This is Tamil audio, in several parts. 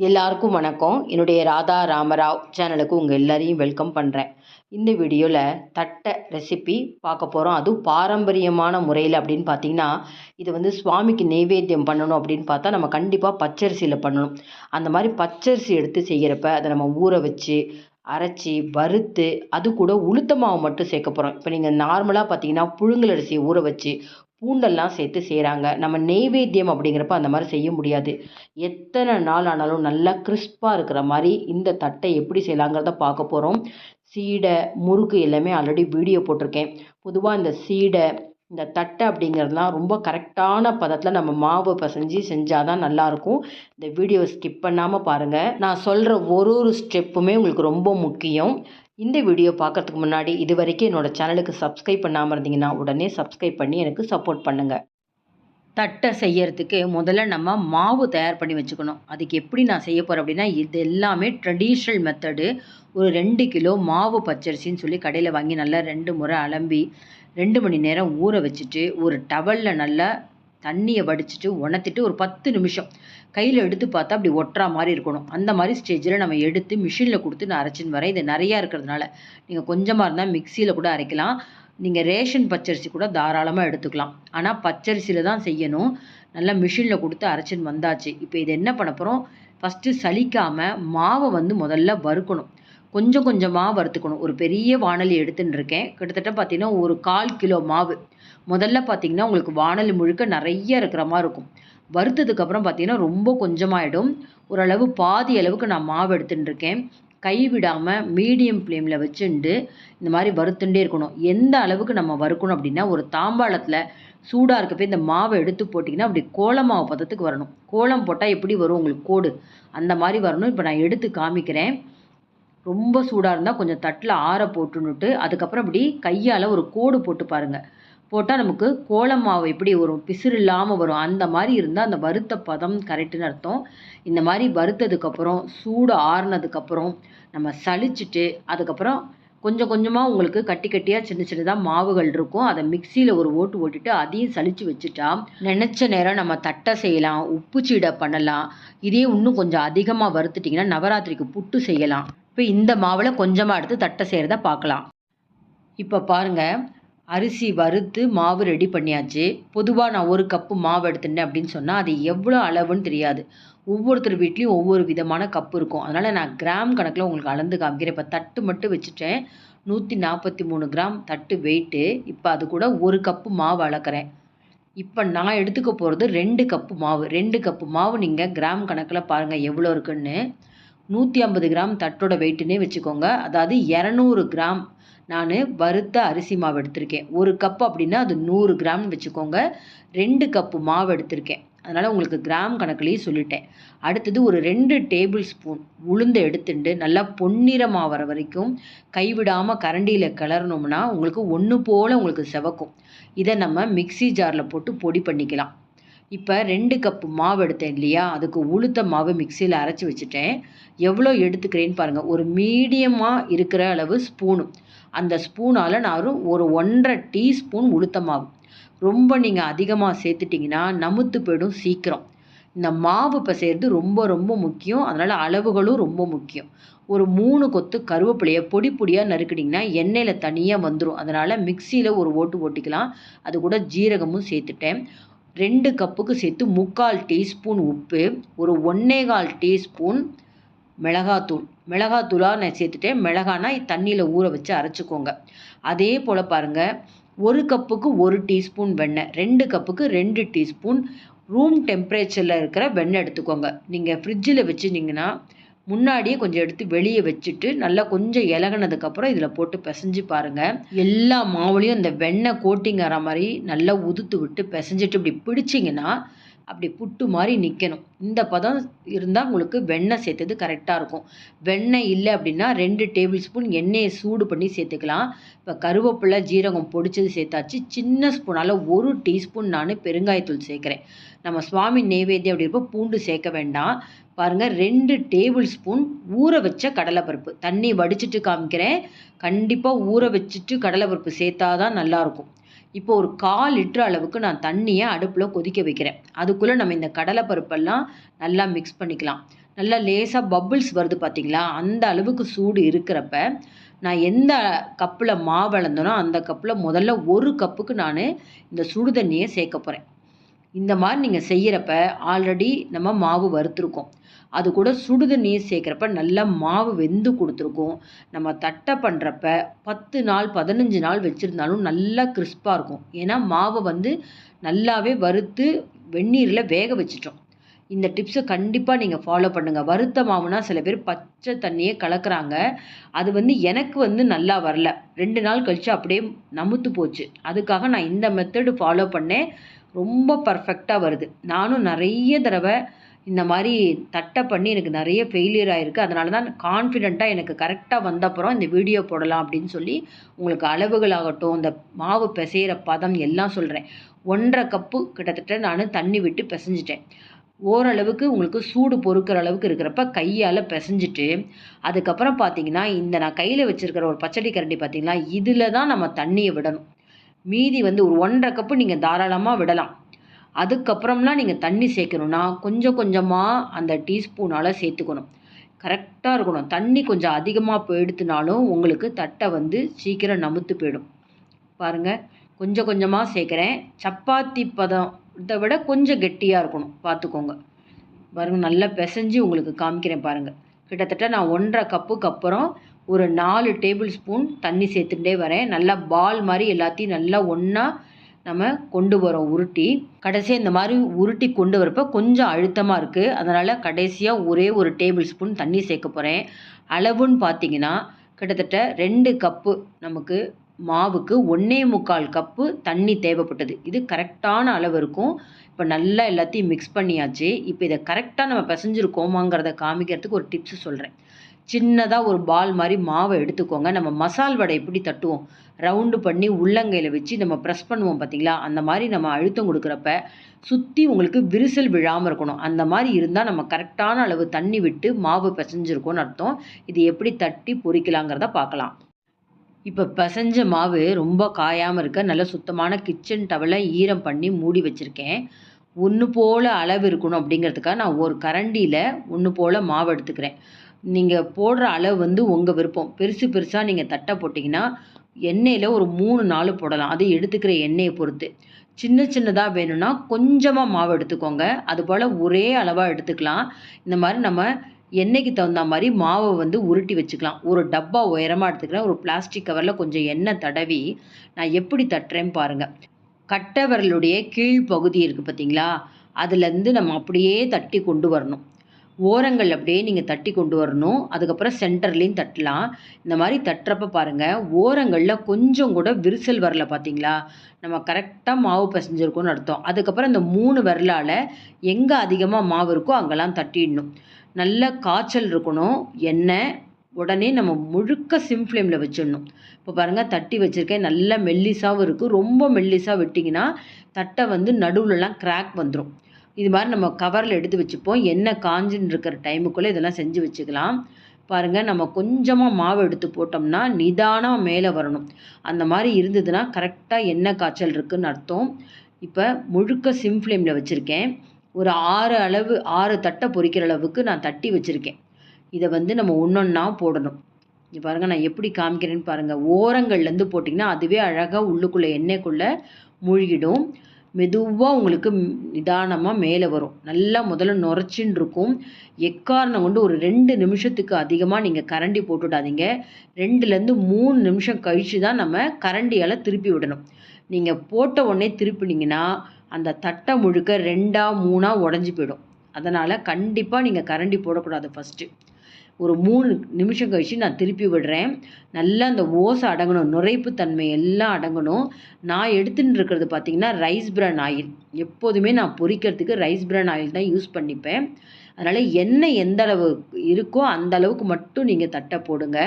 எல்லாருக்கும் வணக்கம். என்னுடைய ராதா ராமராவ் சேனலுக்கு உங்கள் எல்லாரையும் வெல்கம் பண்ணுறேன் இந்த வீடியோவில் தட்டை ரெசிபி பார்க்க போகிறோம் அதுவும் பாரம்பரியமான முறையில் அப்படின்னு பார்த்தீங்கன்னா இது வந்து சுவாமிக்கு நெய்வேத்தியம் பண்ணணும் அப்படின்னு பார்த்தா நம்ம கண்டிப்பாக பச்சரிசியில் பண்ணணும். அந்த மாதிரி பச்சரிசி எடுத்து செய்கிறப்ப அதை நம்ம ஊற வச்சு அரைச்சி வறுத்து அது கூட உளுத்த மாவு மட்டும் சேர்க்க போகிறோம் இப்போ நீங்கள் நார்மலாக பார்த்தீங்கன்னா புழுங்கல் அரிசியை ஊற வச்சு பூண்டெல்லாம் சேர்த்து செய்கிறாங்க நம்ம நெய்வேத்தியம் அப்படிங்கிறப்ப அந்த மாதிரி செய்ய முடியாது. எத்தனை நாள் ஆனாலும் நல்லா கிறிஸ்பாக இருக்கிற மாதிரி இந்த தட்டை எப்படி செய்யலாங்கிறத பார்க்க போகிறோம் சீடை முறுக்கு எல்லாமே ஆல்ரெடி வீடியோ போட்டிருக்கேன். பொதுவாக இந்த சீடை இந்த தட்டை அப்படிங்கிறதுலாம் ரொம்ப கரெக்டான பதத்தில் நம்ம மாவு பசைஞ்சு செஞ்சால் தான் நல்லாயிருக்கும். இந்த வீடியோ ஸ்கிப் பண்ணாமல் பாருங்கள் நான் சொல்கிற ஒரு ஒரு ஸ்டெப்புமே உங்களுக்கு ரொம்ப முக்கியம். இந்த வீடியோ பார்க்குறதுக்கு முன்னாடி இது வரைக்கும் என்னோடய சேனலுக்கு சப்ஸ்கிரைப் பண்ணாமல் இருந்தீங்கன்னா உடனே சப்ஸ்கிரைப் பண்ணி எனக்கு சப்போர்ட் பண்ணுங்கள் தட்டை செய்யறதுக்கு முதல்ல நம்ம மாவு தயார் பண்ணி வச்சுக்கணும். அதுக்கு எப்படி நான் செய்ய போகிறேன் அப்படின்னா இது எல்லாமே ட்ரெடிஷ்னல் மெத்தடு ஒரு ரெண்டு கிலோ மாவு பச்சரிசின்னு சொல்லி கடையில் வாங்கி நல்லா ரெண்டு முறை அலம்பி ரெண்டு மணி நேரம் ஊற வச்சுட்டு ஒரு டவலில் நல்லா தண்ணியை வடிச்சிட்டு உணர்த்திட்டு ஒரு பத்து நிமிஷம். கையில் எடுத்து பார்த்தா அப்படி ஒட்டுறா மாதிரி இருக்கணும். அந்த மாதிரி ஸ்டேஜில் நம்ம எடுத்து மிஷினில் கொடுத்து நான் அரைச்சின்னு வரேன் இது நிறையா இருக்கிறதுனால நீங்கள் கொஞ்சமாக இருந்தால் மிக்சியில் கூட அரைக்கலாம். நீங்கள் ரேஷன் பச்சரிசி கூட தாராளமாக எடுத்துக்கலாம். ஆனால் பச்சரிசியில் தான் செய்யணும். நல்லா மிஷினில் கொடுத்து அரைச்சின்னு வந்தாச்சு. இப்போ இது என்ன பண்ண போகிறோம் ஃபஸ்ட்டு சலிக்காமல் மாவை வந்து முதல்ல வறுக்கணும். கொஞ்சம் கொஞ்சமாக வறுத்துக்கணும். ஒரு பெரிய வானலி எடுத்துன்னு இருக்கேன் கிட்டத்தட்ட பார்த்தீங்கன்னா ஒரு கால் கிலோ மாவு. முதல்ல பார்த்தீங்கன்னா உங்களுக்கு வானலி முழுக்க நிறைய இருக்கிற மாதிரி இருக்கும் வறுத்ததுக்கப்புறம் பார்த்தீங்கன்னா ரொம்ப கொஞ்சமாயிடும். ஓரளவு பாதி அளவுக்கு நான் மாவு எடுத்துன்னு இருக்கேன் கைவிடாமல் மீடியம் ஃப்ளேமில் வச்சுண்டு இந்த மாதிரி வறுத்துட்டே இருக்கணும். எந்த அளவுக்கு நம்ம வறுக்கணும் அப்படின்னா ஒரு தாம்பாளத்தில் சூடாக இருக்கப்போ இந்த மாவை எடுத்து போட்டிங்கன்னா அப்படி கோலம் மாவு பதத்துக்கு வரணும். கோலம் போட்டால் எப்படி வரும்? உங்களுக்கு கோடு. அந்த மாதிரி வரணும். இப்போ நான் எடுத்து காமிக்கிறேன். ரொம்ப சூடாக இருந்தால் கொஞ்சம் தட்டில் ஆற போட்டுன்னுட்டு அதுக்கப்புறம் இப்படி கையால் ஒரு கோடு போட்டு பாருங்கள் போட்டால் நமக்கு கோலம் மாவு எப்படி வரும்? பிசுறு இல்லாமல் வரும். அந்த மாதிரி இருந்தால் அந்த வறுத்த பதம் கரெக்டுன்னு அர்த்தம். இந்த மாதிரி வறுத்ததுக்கப்புறம் சூடு ஆறுனதுக்கப்புறம் நம்ம சளிச்சுட்டு அதுக்கப்புறம் கொஞ்சம் கொஞ்சமாக உங்களுக்கு கட்டி கட்டியாக சின்ன சின்னதாக மாவுகள் இருக்கும். அதை மிக்சியில் ஒரு ஓட்டு ஓட்டிட்டு அதையும் சளிச்சு வச்சுட்டா நினச்ச நேரம் நம்ம தட்டை செய்யலாம் உப்பு சீடை பண்ணலாம். இதே இன்னும் கொஞ்சம் அதிகமாக வறுத்துட்டிங்கன்னா நவராத்திரிக்கு புட்டு செய்யலாம். இப்போ இந்த மாவில் கொஞ்சமாக எடுத்து தட்டை செய்கிறத பார்க்கலாம். இப்போ பாருங்கள் அரிசி வறுத்து மாவு ரெடி பண்ணியாச்சு. பொதுவாக நான் ஒரு கப்பு மாவு எடுத்துட்டேன் அப்படின்னு சொன்னால் அது எவ்வளோ அளவுன்னு தெரியாது. ஒவ்வொருத்தர் வீட்லேயும் ஒவ்வொரு விதமான கப்பு இருக்கும். அதனால் நான் கிராம் கணக்கில் உங்களுக்கு அளந்து காமிக்கிறேன். இப்போ தட்டு மட்டும் வச்சுட்டேன். நூற்றி நாற்பத்தி மூணு கிராம் தட்டு வெயிட்டு இப்போ அது கூட ஒரு கப்பு மாவு அளக்கிறேன். இப்போ நான் எடுத்துக்க போகிறது ரெண்டு கப்பு மாவு. ரெண்டு கப்பு மாவு நீங்கள் கிராம் கணக்கில் பாருங்கள் எவ்வளோ இருக்குன்னு. நூற்றி ஐம்பது கிராம் தட்டோட வெயிட்டுன்னே வச்சுக்கோங்க. அதாவது இரநூறு கிராம் நான் வறுத்த அரிசி மாவு எடுத்திருக்கேன். ஒரு கப் அப்படின்னா அது நூறு கிராம்னு வச்சுக்கோங்க. ரெண்டு கப்பு மாவு எடுத்திருக்கேன். அதனால் உங்களுக்கு கிராம் கணக்குலேயே சொல்லிட்டேன். அடுத்தது ஒரு ரெண்டு டேபிள் ஸ்பூன் உளுந்து எடுத்துட்டு நல்லா பொன்னிறமாக வர வரைக்கும் கைவிடாமல் கரண்டியில் கிளறணும்னா உங்களுக்கு ஒன்று போல் உங்களுக்கு செவக்கும். இதை நம்ம மிக்சி ஜாரில் போட்டு பொடி பண்ணிக்கலாம். இப்போ ரெண்டு கப்பு மாவு எடுத்தேன் இல்லையா? அதுக்கு உளுத்த மாவு மிக்சியில் அரைச்சி வச்சுட்டேன். எவ்வளோ எடுத்துக்கிறேன்னு பாருங்கள் ஒரு மீடியமாக இருக்கிற அளவு ஸ்பூனு அந்த ஸ்பூனால் நான் ஒரு ஒன்றரை டீஸ்பூன் உளுத்த மாவு. ரொம்ப நீங்கள் அதிகமாக சேர்த்துட்டிங்கன்னா நமுத்து போயிடும் சீக்கிரம். இந்த மாவு பிசைறது ரொம்ப ரொம்ப முக்கியம். அதனால் அளவுகளும் ரொம்ப முக்கியம். ஒரு மூணு கொத்து கருவேப்பிலையை பொடி பொடியாக நறுக்கிட்டிங்கன்னா எண்ணெயில் தனியாக வந்துடும் அதனால் மிக்சியில் ஒரு ஓட்டு ஓட்டிக்கலாம். அது கூட ஜீரகமும் சேர்த்துட்டேன். ரெண்டு கப்புக்கு சேர்த்து முக்கால் டீஸ்பூன் உப்பு ஒரு ஒன்னேகால் டீஸ்பூன் மிளகாத்தூள். மிளகாத்தூளாக நான் சேர்த்துட்டேன். மிளகானா தண்ணியில் ஊற வச்சு அரைச்சிக்கோங்க. அதே போல் பாருங்கள் ஒரு கப்புக்கு ஒரு டீஸ்பூன் வெண்ணெய் ரெண்டு கப்புக்கு ரெண்டு டீஸ்பூன். ரூம் டெம்பரேச்சரில் இருக்கிற வெண்ணெய் எடுத்துக்கோங்க. நீங்கள் ஃப்ரிட்ஜில் வச்சுருந்தீங்கன்னா முன்னாடியே கொஞ்சம் எடுத்து வெளியே வச்சுட்டு நல்லா கொஞ்சம் இலகுனதுக்கப்புறம் இதில் போட்டு பிசைஞ்சு பாருங்கள் எல்லா மாவுலேயும் இந்த வெண்ணெய் கோட்டிங் ஆகிற மாதிரி நல்லா உதுத்து விட்டு பிசைஞ்சிட்டு இப்படி பிடிச்சிங்கன்னா அப்படி புட்டு மாதிரி நிற்கணும் இந்த பதம் இருந்தால் உங்களுக்கு வெண்ணெய் சேர்த்தது கரெக்டாக இருக்கும். வெண்ணெய் இல்லை அப்படின்னா ரெண்டு டேபிள் ஸ்பூன் எண்ணெயை சூடு பண்ணி சேர்த்துக்கலாம். இப்போ கருவேப்பிலை ஜீரகம் பொடிச்சது சேர்த்தாச்சு. சின்ன ஸ்பூனால் ஒரு டீஸ்பூன் நான் பெருங்காயத்தூள் சேர்க்குறேன். நம்ம சுவாமி நெய்வேத்தியம் அப்படி இருப்போம் பூண்டு சேர்க்க வேண்டாம். பாருங்கள் ரெண்டு டேபிள் ஸ்பூன் ஊற வச்ச கடலைப்பருப்பு. தண்ணி வடிச்சிட்டு காமிக்கிறேன். கண்டிப்பாக ஊற வச்சுட்டு கடலைப்பருப்பு சேர்த்தா தான் நல்லாயிருக்கும். இப்போ ஒரு கால் லிட்டர் அளவுக்கு நான் தண்ணியை அடுப்பில் கொதிக்க வைக்கிறேன். அதுக்குள்ளே நம்ம இந்த கடலைப்பருப்பெல்லாம் நல்லா மிக்ஸ் பண்ணிக்கலாம். நல்லா லேசாக பபிள்ஸ் வருது பார்த்தீங்களா அந்த அளவுக்கு சூடு இருக்கிறப்ப நான் எந்த கப்பில் மாவு அளந்தனோ அந்த கப்பில் முதல்ல ஒரு கப்புக்கு நான் இந்த சுடு தண்ணியை சேர்க்க போகிறேன் இந்த மாதிரி நீங்கள் செய்கிறப்ப ஆல்ரெடி நம்ம மாவு வறுத்துருக்கோம். அது கூட சுடு தண்ணியை சேர்க்குறப்ப நல்லா மாவு வெந்து கொடுத்துருக்கும். நம்ம தட்டை பண்ணுறப்ப பத்து நாள் பதினஞ்சு நாள் வச்சுருந்தாலும் நல்லா கிறிஸ்பாக இருக்கும். ஏன்னா மாவை வந்து நல்லாவே வறுத்து வெந்நீரில் வேக வச்சிட்டோம். இந்த டிப்ஸை கண்டிப்பாக நீங்கள் ஃபாலோ பண்ணுங்கள் வறுத்த மாவுனா சில பேர் பச்சை தண்ணியே கலக்கிறாங்க. அது வந்து எனக்கு வந்து நல்லா வரல. ரெண்டு நாள் கழித்து அப்படியே நமுத்து போச்சு. அதுக்காக நான் இந்த மெத்தடு ஃபாலோ பண்ணேன். ரொம்ப பர்ஃபெக்டாக வருது. நானும் நிறைய தடவை இந்த மாதிரி தட்டை பண்ணி எனக்கு நிறைய ஃபெயிலியர் ஆகிருக்கு அதனால தான் கான்ஃபிடெண்ட்டாக எனக்கு கரெக்டாக வந்தப்புறம் இந்த வீடியோ போடலாம் அப்படின்னு சொல்லி உங்களுக்கு அளவுகளாகட்டும் இந்த மாவு பிசைகிற பதம் எல்லாம் சொல்கிறேன் ஒன்றரை கப்பு கிட்டத்தட்ட நான் தண்ணி விட்டு பிசைஞ்சிட்டேன். ஓரளவுக்கு உங்களுக்கு சூடு பொறுக்கிற அளவுக்கு இருக்கிறப்ப கையால் பிசைஞ்சிட்டு அதுக்கப்புறம் பார்த்தீங்கன்னா இந்த நான் கையில் வச்சுருக்கிற ஒரு பச்சடி கரண்டி பார்த்தீங்கன்னா இதில் தான் நம்ம தண்ணியை விடணும். மீதி வந்து ஒரு ஒன்றரை கப்பு நீங்கள் தாராளமாக விடலாம். அதுக்கப்புறம்லாம் நீங்கள் தண்ணி சேர்க்கணுன்னா கொஞ்சம் கொஞ்சமாக அந்த டீஸ்பூனால் சேர்த்துக்கணும். கரெக்டாக இருக்கணும். தண்ணி கொஞ்சம் அதிகமாக போயிடுத்துனாலும் உங்களுக்கு தட்டை வந்து சீக்கிரம் நமுத்து போயிடும். பாருங்கள் கொஞ்சம் கொஞ்சமாக சேர்க்குறேன். சப்பாத்தி பதம் இதை விட கொஞ்சம் கெட்டியாக இருக்கணும். பார்த்துக்கோங்க. பாருங்கள் நல்லா பிசைஞ்சு உங்களுக்கு காமிக்கிறேன் பாருங்கள் கிட்டத்தட்ட நான் ஒன்றரை கப்புக்கு அப்புறம் ஒரு நாலு டேபிள் ஸ்பூன் தண்ணி சேர்த்துட்டே வரேன். நல்லா பால் மாதிரி எல்லாத்தையும் நல்லா ஒன்றா நம்ம கொண்டு வரோம் உருட்டி. கடைசியாக இந்த மாதிரி உருட்டி கொண்டு வரப்போ கொஞ்சம் அழுத்தமாக இருக்குது அதனால் கடைசியாக ஒரே ஒரு டேபிள் ஸ்பூன் தண்ணி சேர்க்க போகிறேன் அளவுன்னு பார்த்தீங்கன்னா கிட்டத்தட்ட ரெண்டு கப்பு நமக்கு மாவுக்கு ஒன்றே முக்கால் கப்பு தண்ணி தேவைப்பட்டது. இது கரெக்டான அளவு இருக்கும். இப்போ நல்லா எல்லாத்தையும் மிக்ஸ் பண்ணியாச்சு. இப்போ இதை கரெக்டாக நம்ம பிசைஞ்சிருக்கோமாங்கிறத காமிக்கிறதுக்கு ஒரு டிப்ஸ் சொல்கிறேன் சின்னதாக ஒரு பால் மாதிரி மாவை எடுத்துக்கோங்க. நம்ம மசால் வடை எப்படி தட்டுவோம்? ரவுண்டு பண்ணி உள்ளங்கையில் வச்சு நம்ம ப்ரெஸ் பண்ணுவோம் பார்த்தீங்களா அந்த மாதிரி நம்ம அழுத்தம் கொடுக்குறப்ப சுற்றி உங்களுக்கு விரிசல் விழாமல் இருக்கணும். அந்த மாதிரி இருந்தால் நம்ம கரெக்டான அளவு தண்ணி விட்டு மாவு பிசைஞ்சிருக்கோன்னு அர்த்தம். இது எப்படி தட்டி பொறிக்கலாங்கிறத பார்க்கலாம். இப்போ பிசைஞ்ச மாவு ரொம்ப காயாமல் இருக்க நல்ல சுத்தமான கிச்சன் டவலை ஈரம் பண்ணி மூடி வச்சுருக்கேன். ஒன்று போல் அளவு இருக்கணும் அப்படிங்கிறதுக்காக நான் ஒரு கரண்டியில் ஒன்று போல் மாவு எடுத்துக்கிறேன். நீங்கள் போடுற அளவு வந்து உங்கள் விருப்பம். பெருசு பெருசாக நீங்கள் தட்டை போட்டிங்கன்னா எண்ணெயில் ஒரு மூணு நாலு போடலாம். அது எடுத்துக்கிற எண்ணெயை பொறுத்து. சின்ன சின்னதாக வேணும்னா கொஞ்சமாக மாவு எடுத்துக்கோங்க. அதுபோல் ஒரே அளவாக எடுத்துக்கலாம். இந்த மாதிரி நம்ம எண்ணெய்க்கு தகுந்த மாதிரி மாவை வந்து உருட்டி வச்சுக்கலாம். ஒரு டப்பா உயரமாக எடுத்துக்கிறேன் ஒரு பிளாஸ்டிக் கவரில் கொஞ்சம் எண்ணெய் தடவி நான் எப்படி தட்டுறேன்னு பாருங்கள் கட்டை விரலுடைய கீழ் பகுதி இருக்குது பார்த்தீங்களா அதுலேருந்து நம்ம அப்படியே தட்டி கொண்டு வரணும். ஓரங்கள் அப்படியே நீங்கள் தட்டி கொண்டு வரணும். அதுக்கப்புறம் சென்டர்லேயும் தட்டலாம். இந்த மாதிரி தட்டுறப்ப பாருங்கள் ஓரங்களில் கொஞ்சம் கூட விரிசல் வரல பார்த்தீங்களா நம்ம கரெக்டாக மாவு பிசைஞ்சிருக்கோம்னு அர்த்தம். அதுக்கப்புறம் இந்த மூணு விரலால் எங்கே அதிகமாக மாவு இருக்கோ அங்கெல்லாம் தட்டிடணும். நல்ல காய்ச்சல் இருக்கணும் எண்ணெய் உடனே நம்ம முழுக்க சிம் ஃப்ளேமில் வச்சிடணும். இப்போ பாருங்கள் தட்டி வச்சுருக்கேன். நல்ல மெல்லிசாகவும் இருக்குது ரொம்ப மெல்லிசாக விட்டிங்கன்னா தட்டை வந்து நடுவுலலாம் கிராக் வந்துடும் இது மாதிரி நம்ம கவரில் எடுத்து வச்சுப்போம். எண்ணெய் காஞ்சின்னு இருக்கிற டைமுக்குள்ளே இதெல்லாம் செஞ்சு வச்சுக்கலாம். பாருங்கள் நம்ம கொஞ்சமாக மாவு எடுத்து போட்டோம்னா நிதானம் மேலே வரணும். அந்த மாதிரி இருந்ததுன்னா கரெக்டாக எண்ணெய் காய்ச்சல் இருக்குதுன்னு அர்த்தம். இப்போ முழுக்க சிம் ஃப்ளேமில் வச்சுருக்கேன். ஒரு ஆறு அளவு ஆறு தட்டை பொறிக்கிற அளவுக்கு நான் தட்டி வச்சுருக்கேன். இதை வந்து நம்ம ஒன்றொன்னா போடணும். இங்கே பாருங்கள் நான் எப்படி காமிக்கிறேன்னு பாருங்கள் ஓரங்கள்லேருந்து போட்டிங்கன்னா அதுவே அழகாக உள்ளுக்குள்ளே எண்ணெய்க்குள்ளே மூழ்கிடும். மெதுவாக உங்களுக்கு நிதானமாக மேலே வரும். நல்லா முதல்ல நுரைச்சின்னு இருக்கும். எக்காரணம் கொண்டு ஒரு ரெண்டு நிமிஷத்துக்கு அதிகமாக நீங்கள் கரண்டி போட்டுவிடாதீங்க ரெண்டுலேருந்து மூணு நிமிஷம் கழித்து தான் நம்ம கரண்டியால் திருப்பி விடணும். நீங்கள் போட்ட உடனே திருப்பினீங்கன்னா அந்த தட்டை முழுக்க ரெண்டாக மூணாக உடஞ்சி போயிடும். அதனால் கண்டிப்பாக நீங்கள் கரண்டி போடக்கூடாது ஃபஸ்ட்டு ஒரு மூணு நிமிஷம் கழித்து நான் திருப்பி விடுறேன். நல்லா அந்த ஓசை அடங்கணும் நுரைப்பு தன்மை எல்லாம் அடங்கணும். நான் எடுத்துன்னு இருக்கிறது பார்த்திங்கன்னா ரைஸ் பிரான் ஆயில் எப்போதுமே நான் பொரிக்கிறதுக்கு ரைஸ் பிரான் ஆயில் தான் யூஸ் பண்ணிப்பேன். அதனால் எண்ணெய் எந்த அளவு இருக்கோ அந்த அளவுக்கு மட்டும் நீங்கள் தட்டை போடுங்க.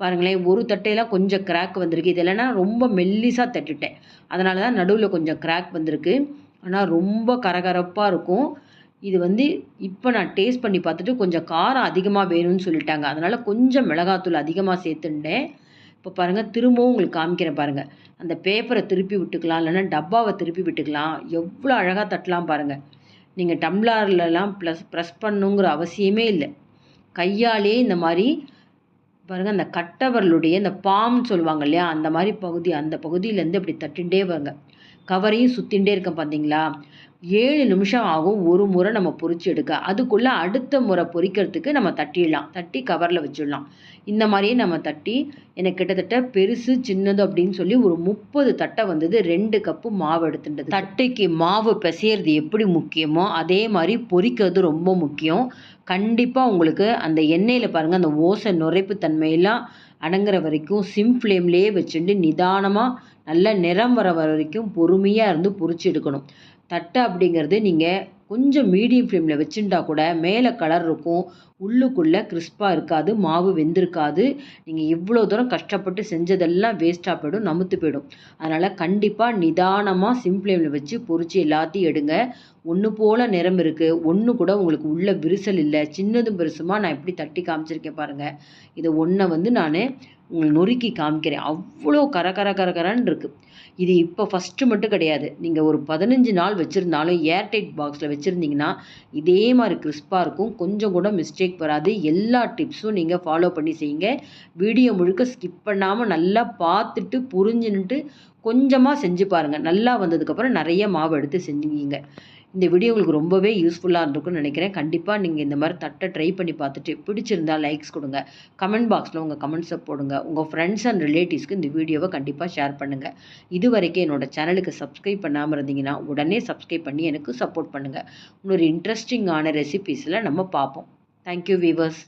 பாருங்களேன் ஒரு தட்டையெல்லாம் கொஞ்சம் கிராக் வந்திருக்கு. இது இல்லைன்னா ரொம்ப மெல்லிசாக தட்டுட்டேன். அதனால தான் நடுவில் கொஞ்சம் கிராக் வந்திருக்கு. ஆனால் ரொம்ப கரகரப்பாக இருக்கும். இது வந்து இப்போ நான் டேஸ்ட் பண்ணி பார்த்துட்டு கொஞ்சம் காரம் அதிகமாக வேணும்னு சொல்லிட்டாங்க. அதனால் கொஞ்சம் மிளகாத்தூள் அதிகமாக சேர்த்துட்டேன். இப்போ பாருங்கள் திரும்பவும் உங்களுக்கு காமிக்கிறேன் பாருங்கள் அந்த பேப்பரை திருப்பி விட்டுக்கலாம் இல்லைன்னா டப்பாவை திருப்பி விட்டுக்கலாம். எவ்வளோ அழகாக தட்டலாம் பாருங்கள் நீங்கள் டம்ளார்லலாம் ப்ளஸ் ப்ரெஸ் பண்ணுங்கிற அவசியமே இல்லை. கையாலே இந்த மாதிரி பாருங்கள் அந்த கட்டவர்களுடைய இந்த பாம்னு சொல்லுவாங்க இல்லையா? அந்த மாதிரி பகுதி அந்த பகுதியிலேருந்து அப்படி தட்டிகிட்டே வருங்க. கவரையும் சுற்றிகிட்டே இருக்கேன் பார்த்தீங்களா ஏழு நிமிஷம் ஆகும் ஒரு முறை நம்ம பொறிச்சு எடுக்க. அதுக்குள்ளே அடுத்த முறை பொறிக்கிறதுக்கு நம்ம தட்டிடலாம். தட்டி கவரில் வச்சிடலாம். இந்த மாதிரியே நம்ம தட்டி எனக்கு கிட்டத்தட்ட பெருசு சின்னது அப்படின்னு சொல்லி ஒரு முப்பது தட்டை வந்தது ரெண்டு கப்பு மாவு எடுத்துட்டது தட்டைக்கு மாவு பிசையிறது எப்படி முக்கியமோ அதே மாதிரி பொறிக்கிறது ரொம்ப முக்கியம். கண்டிப்பாக உங்களுக்கு அந்த எண்ணெயில் பாருங்கள் அந்த ஓசை நுரைப்பு தன்மையெல்லாம் அடங்குற வரைக்கும் சிம் ஃப்ளேம்லேயே வச்சுட்டு நிதானமாக நல்ல நிறம் வர வரைக்கும் பொறுமையாக இருந்து பொரிச்சு எடுக்கணும். தட்டை அப்படிங்கிறது நீங்கள் கொஞ்சம் மீடியம் ஃப்ளேமில் வச்சுட்டா கூட மேலே கலர் இருக்கும் உள்ளுக்குள்ளே கிறிஸ்பாக இருக்காது மாவு வெந்திருக்காது. நீங்கள் இவ்வளோ தூரம் கஷ்டப்பட்டு செஞ்சதெல்லாம் வேஸ்ட்டாக போயிடும் நமுத்து போயிடும். அதனால் கண்டிப்பாக நிதானமாக சிம் ஃப்ளேமில் வச்சு பொறிச்சு எல்லாத்தையும் எடுங்க. ஒன்று போல் நிறம் இருக்குது ஒன்று கூட உங்களுக்கு உள்ள விரிசல் இல்லை. சின்னதும் பெருசுமாக நான் எப்படி தட்டி காமிச்சிருக்கேன் பாருங்கள் இதை ஒன்றை வந்து நான் நொறுக்கி காமிக்கிறேன். அவ்வளோ கர கர கர கரன்னு இருக்குது இது இப்போ ஃபஸ்ட்டு மட்டும் கிடையாது. நீங்கள் ஒரு பதினஞ்சு நாள் வச்சுருந்தாலும் ஏர்டைட் பாக்ஸில் வச்சுருந்தீங்கன்னா இதே மாதிரி கிறிஸ்பாக இருக்கும். கொஞ்சம் கூட மிஸ்டேக் வராது. எல்லா டிப்ஸும் நீங்கள் ஃபாலோ பண்ணி செய்யுங்க. வீடியோ முழுக்க ஸ்கிப் பண்ணாமல் நல்லா பார்த்துட்டு புரிஞ்சுன்னுட்டு கொஞ்சமாக செஞ்சு பாருங்கள் நல்லா வந்ததுக்கப்புறம் நிறைய மாவு எடுத்து செஞ்சுக்கிங்க. இந்த வீடியோ உங்களுக்கு ரொம்பவே யூஸ்ஃபுல்லாக இருந்திருக்கும்னு நினைக்கிறேன். கண்டிப்பாக நீங்கள் இந்த மாதிரி தட்டை ட்ரை பண்ணி பார்த்துட்டு பிடிச்சிருந்தால் லைக்ஸ் கொடுங்க. கமெண்ட் பாக்ஸில் உங்கள் கமெண்ட்ஸை போடுங்க. உங்கள் ஃப்ரெண்ட்ஸ் அண்ட் ரிலேட்டிவ்ஸ்க்கு இந்த வீடியோவை கண்டிப்பாக ஷேர் பண்ணுங்கள் இது வரைக்கும் என்னோட சேனலுக்கு சப்ஸ்கிரைப் பண்ணாமல் இருந்தீங்கன்னா உடனே சப்ஸ்கிரைப் பண்ணி எனக்கு சப்போர்ட் பண்ணுங்கள் இன்னொரு இன்ட்ரெஸ்டிங்கான ரெசிபீஸில் நம்ம பார்ப்போம். Thank you viewers